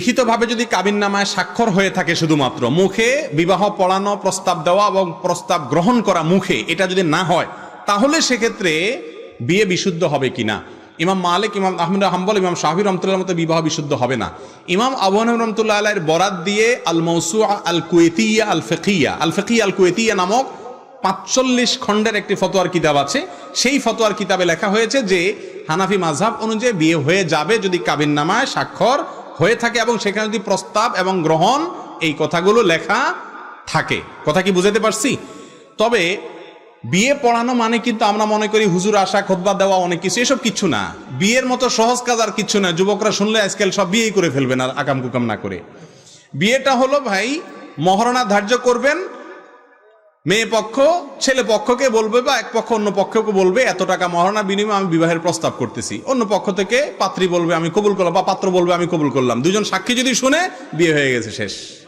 লিখিতভাবে যদি কাবিন নামায় স্বাক্ষর হয়ে থাকে শুধুমাত্র, মুখে বিবাহ পড়ানো, প্রস্তাব দেওয়া এবং প্রস্তাব গ্রহণ করা মুখে এটা যদি না হয়, তাহলে সেক্ষেত্রে বিয়ে বিশুদ্ধ হবে কিনা? ইমাম মালিক, ইমাম আহমদ হাম্বল, ইমাম শাহির রহমতুল্লাহ মতো বিবাহ বিশুদ্ধ হবে না। ইমাম আবু হানিফ রহমতুল্লাহ আলাইয়ের বরাত দিয়ে আল মৌসু আল কুয়েতিয়া আল ফেকিয়া আল ফেকিয়া আল কুয়েতিয়া নামক পাঁচচল্লিশ খণ্ডের একটি ফতোয়ার কিতাব আছে। সেই ফতোয়ার কিতাবে লেখা হয়েছে যে, হানাফি মাঝহাব অনুযায়ী বিয়ে হয়ে যাবে যদি কাবিন নামায় স্বাক্ষর হয়ে থাকে এবং সেখানে যদি প্রস্তাব এবং গ্রহণ এই কথাগুলো লেখা থাকে। কথা কি বুঝাতে পারছি? তবে বিয়ে পড়ানো মানে কিন্তু আমরা মনে করি হুজুর আশা খোদবা দেওয়া অনেক কিছু, এসব কিছু না। বিয়ের মতো সহজ কাজ আর কিছু না। যুবকরা শুনলে আজকাল সব বিয়েই করে ফেলবেন আর আকাম কুকাম না করে। বিয়েটা হলো ভাই মহারণা ধার্য করবেন মেয়ে পক্ষ, ছেলে পক্ষকে বলবে বা এক পক্ষ অন্য পক্ষকে বলবে, এত টাকা মহারণা বিনিময়ে আমি বিবাহের প্রস্তাব করতেছি। অন্য পক্ষ থেকে পাত্রী বলবে, আমি কবুল করলাম বা পাত্র বলবে, আমি কবুল করলাম। দুজন সাক্ষী যদি শুনে, বিয়ে হয়ে গেছে শেষ।